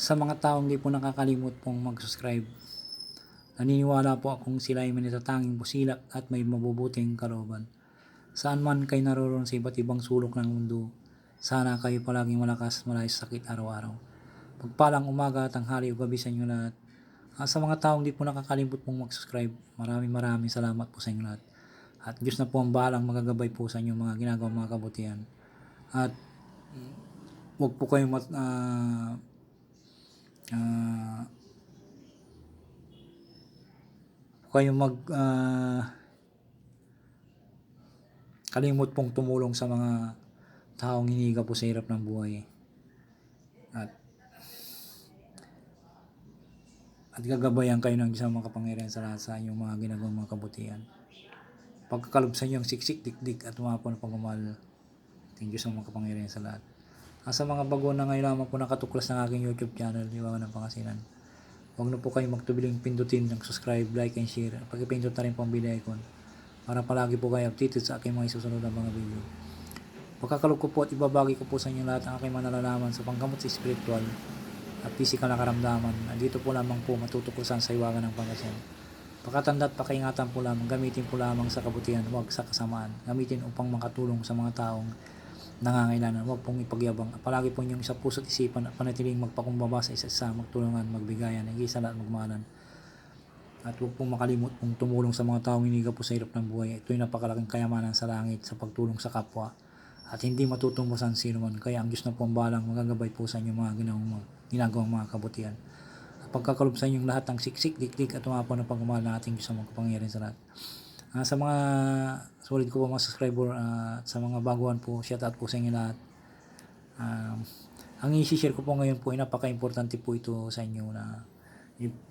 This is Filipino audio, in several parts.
Sa mga taong di po nakakalimot pong mag-subscribe, naniniwala po akong sila ay manitatanging busilak at may mabubuting kalooban. Saan man kayo naroon sa iba't ibang sulok ng mundo, sana kayo palaging malakas mula sa sakit araw-araw. Pagpalang umaga, tanghali o gabi sa inyo lahat. At sa mga taong di po nakakalimot pong mag-subscribe, maraming maraming salamat po sa inyo lahat. At Diyos na po ang bahalang magagabay po sa inyong mga ginagawang mga kabutihan. At mm, huwag po kayong mat, ah, ah, huwag kayong mag ah, kalimot pong tumulong sa mga taong hiniga po sa hirap ng buhay. At at gagabayan kayo ng Diyos ang makapangyarihan sa lahat sa inyong mga ginagawang mga kabutihan. Pagkakalob sa inyong siksik, dikdik at umapon pagmamahal. Thank you sa mga kapangyarihan sa lahat. Ah, sa mga bago na ngayon lamang po nakatuklas ng aking YouTube channel, Iwawan ng Pangasinan. Huwag na po kayo magtubiling pindutin ng subscribe, like, and share. Pagkipindot na rin po ang bell icon para palagi po kayo updated sa aking mga isusunod na mga video. Pagkakalob ko po at ibabagi ko po sa inyo lahat ang aking mga nalalaman sa panggamot sa spiritual at physical na karamdaman. Andito po lamang po matutuklasan sa iwagan ng Pangasinan. Pakatanda at pakaingatan po lamang, gamitin po lamang sa kabutihan, huwag sa kasamaan. Gamitin upang makatulong sa mga taong nangangailangan. Huwag pong ipagyabang. Palagi po inyong sa puso't isipan at panatiling magpakumbaba sa isa-isa, magtulungan, magbigayan, nag-isa at magmahalan. At huwag pong makalimot pong tumulong sa mga taong iniga po sa hirap ng buhay. Ito'y napakalaking kayamanan sa langit sa pagtulong sa kapwa. At hindi matutumbasan sino man. Kaya ang Diyos na po ang balang magagabay po sa inyong mga ginawang, ginagawang mga kabutihan. At pagkakalob sa inyong lahat ng siksik, dikdik at umapon ng pagmamahal ng ating Diyos ang magkapangyarihan sa lahat. Ah, sa mga solid ko po mga subscriber at sa mga baguhan po, shout out po sa inyo lahat. Um, ang i-share ko po ngayon po ay napaka-importante po ito sa inyo na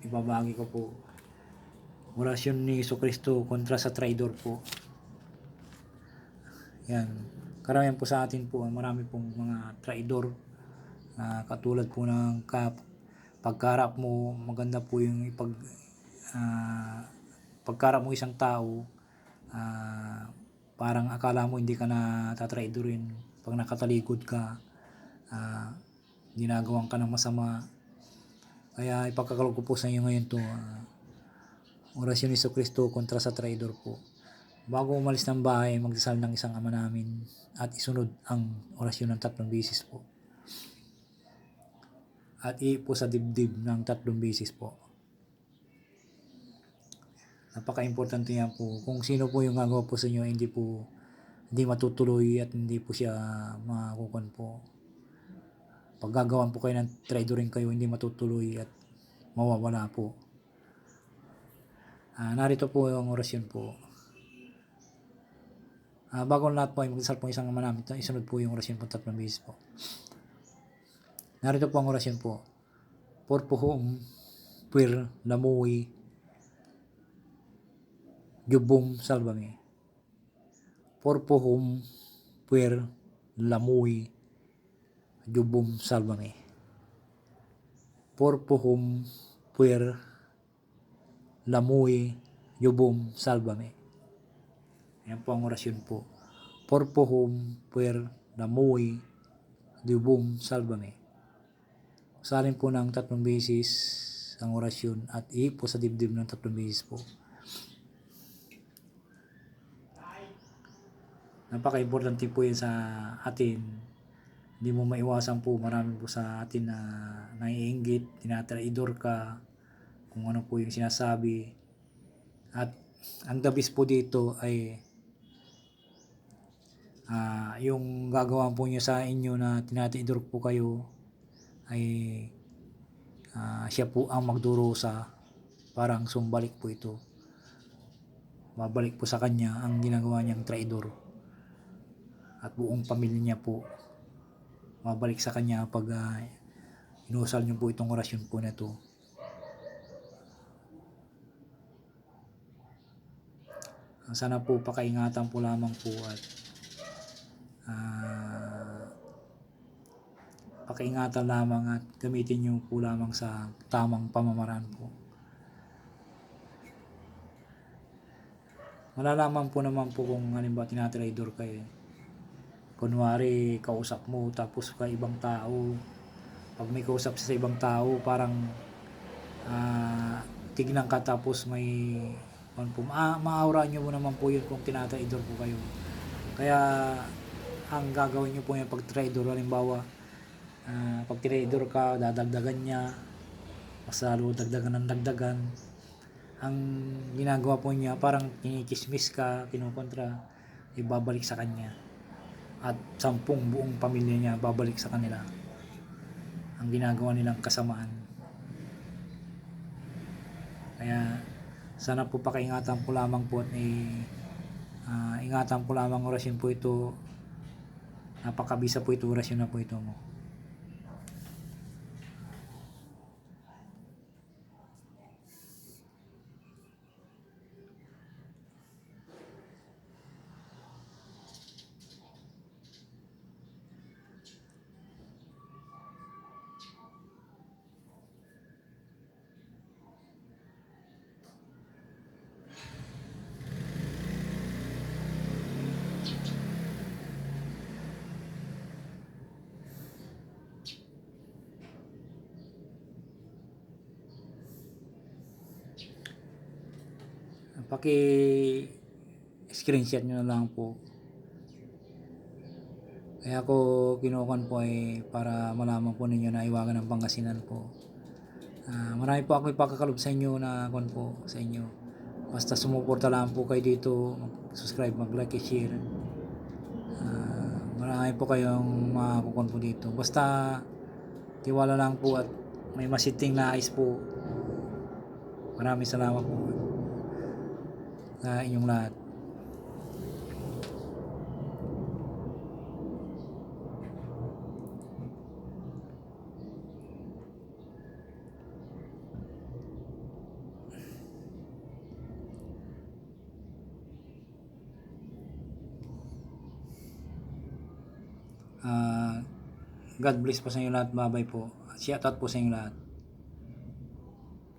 ibabagi ko po orasyon ni Iso Kristo kontra sa traidor po. Yan. Karamihan po sa atin po, marami pong mga traidor na katulad po ng kap pagkarap mo, maganda po yung ipag ah, pagkarap mo isang tao, ah, parang akala mo hindi ka na tatraidorin pag nakatalikod ka, ah, ginagawan ka ng masama. Kaya ipagkakalog ko po sa inyo ngayon to, ah, orasyon ni Kristo kontra sa traidor po. Bago umalis ng bahay, magdasal ng isang ama namin at isunod ang orasyon ng tatlong bisis po. At ipo sa dibdib ng tatlong bisis po. Napaka-importante yan po. Kung sino po yung gagawa po sa inyo, hindi po hindi matutuloy at hindi po siya makukuhan po. Pag gagawan po kayo ng trader rin kayo, hindi matutuloy at mawawala po. Ah, narito po yung orasyon po. Ah, bago lahat po ay magdasal po isang ama namin. Isunod po yung orasyon po tatlong beses po. Narito po ang orasyon po. Por puhum, puir, lamuwi, jubum, salvame. Por puhum, puir, lamuwi, jubum, salvame. Por puhum, puir, lamuwi, jubum, salvame. Yan po ang orasyon po. Por puhum, puir, lamuwi, jubum, salvame. Salin po ng tatlong beses ang orasyon at ipo sa dibdib ng tatlong beses po. Napaka-importante po yan sa atin. Hindi mo maiwasan po marami po sa atin na naiinggit, tinatraidor ka, kung ano po yung sinasabi. At ang dabis po dito ay ah, yung gagawa po niya sa inyo na tinatraidor po kayo ay ah, siya po ang magdurusa parang sumbalik po ito babalik po sa kanya ang ginagawa niyang traidor at buong pamilya niya po babalik sa kanya pag uh, inusal niyo po itong orasyon po na ito sana po pakaingatan po lamang po at ah, pakaingatan lamang at gamitin nyo po lamang sa tamang pamamaraan po. Malalaman po naman po kung halimbawa tinatraidor kayo. Kunwari, kausap mo tapos ka ibang tao. pag may kausap sa ibang tao, parang ah, tignan ka tapos may ano po, ma maaura nyo mo naman po yun kung tinatraidor po kayo. Kaya ang gagawin nyo po yung pag trader, halimbawa, ah, pag trader ka, dadagdagan niya, mas lalo dagdagan ng dagdagan. Ang ginagawa po niya, parang kinikismis ka, kinukontra, ibabalik sa kanya. At sampung buong pamilya niya babalik sa kanila. Ang ginagawa nilang kasamaan. Kaya sana po pakiingatan po lamang po at eh, ah, ingatan po lamang orasyon po ito. Napakabisa po ito orasyon na po ito mo. Paki screenshot nyo na lang po. Kaya ako kinukuhan po ay para malaman po ninyo na iwagan ng Pangasinan po. Ah, marami po ako ipakakalob sa inyo na kuhan po sa inyo. Basta sumuporta lang po kayo dito, mag-subscribe, mag-like, share. Ah, marami po kayong makakukuhan po dito. Basta tiwala lang po at may masiting na ayos po. Maraming salamat po sa inyong lahat. Ah, God bless po sa inyo lahat. Bye-bye po. Shout out po sa inyo lahat.